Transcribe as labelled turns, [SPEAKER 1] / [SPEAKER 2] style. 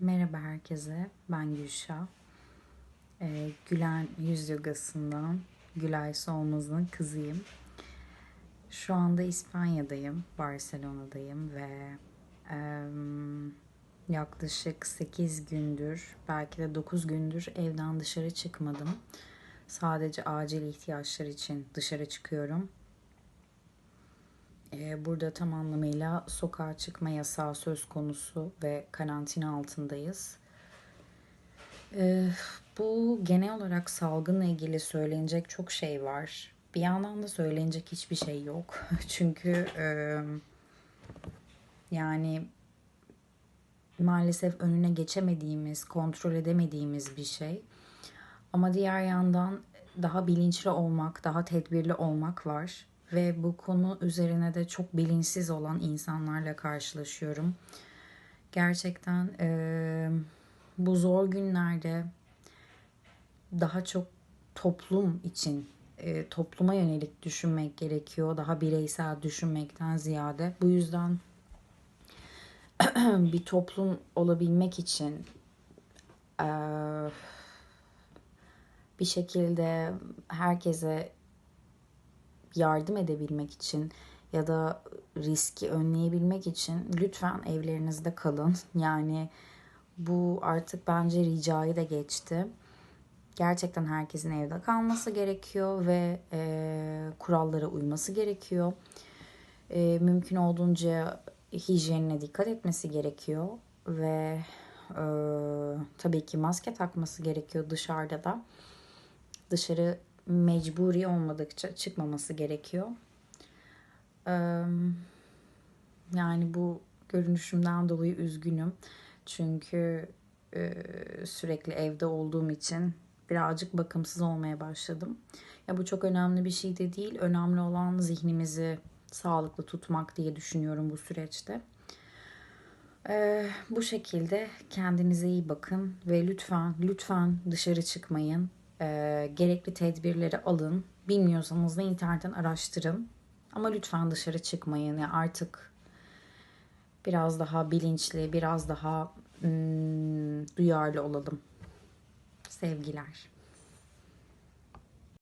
[SPEAKER 1] Merhaba herkese, ben Gülşah. Ee, Gülen Yüz Yogası'ndan Gülay Solmaz'ın kızıyım. Şu anda İspanya'dayım, Barcelona'dayım ve yaklaşık 8 gündür, belki de 9 gündür evden dışarı çıkmadım. Sadece acil ihtiyaçlar için dışarı çıkıyorum. Ee, Burada tam anlamıyla sokağa çıkma yasağı söz konusu ve karantina altındayız. Ee, bu genel olarak salgınla ilgili söylenecek çok şey var. Bir yandan da söylenecek hiçbir şey yok. Çünkü yani maalesef önüne geçemediğimiz, kontrol edemediğimiz bir şey. Ama diğer yandan daha bilinçli olmak, daha tedbirli olmak var. Ve bu konu üzerine de çok bilinçsiz olan insanlarla karşılaşıyorum. Gerçekten eee, bu zor günlerde daha çok toplum için, eee, topluma yönelik düşünmek gerekiyor. Daha bireysel düşünmekten ziyade. Bu yüzden bir toplum olabilmek için eee, bir şekilde herkese yardım edebilmek için ya da riski önleyebilmek için lütfen evlerinizde kalın. Yani bu artık bence ricayı da geçti. Gerçekten herkesin evde kalması gerekiyor ve e, kurallara uyması gerekiyor. E, mümkün olduğunca hijyenine dikkat etmesi gerekiyor ve e, tabii ki maske takması gerekiyor dışarıda da. Dışarı mecburi olmadıkça çıkmaması gerekiyor. Yani bu görünüşümden dolayı üzgünüm. Çünkü sürekli evde olduğum için birazcık bakımsız olmaya başladım. Ya bu çok önemli bir şey de değil. Önemli olan zihnimizi sağlıklı tutmak diye düşünüyorum bu süreçte. Ee, bu şekilde kendinize iyi bakın ve lütfen lütfen dışarı çıkmayın. Ee, gerekli tedbirleri alın. Bilmiyorsanız da internetten araştırın. Ama lütfen dışarı çıkmayın. Yani artık biraz daha bilinçli, biraz daha hmm, duyarlı olalım. Sevgiler.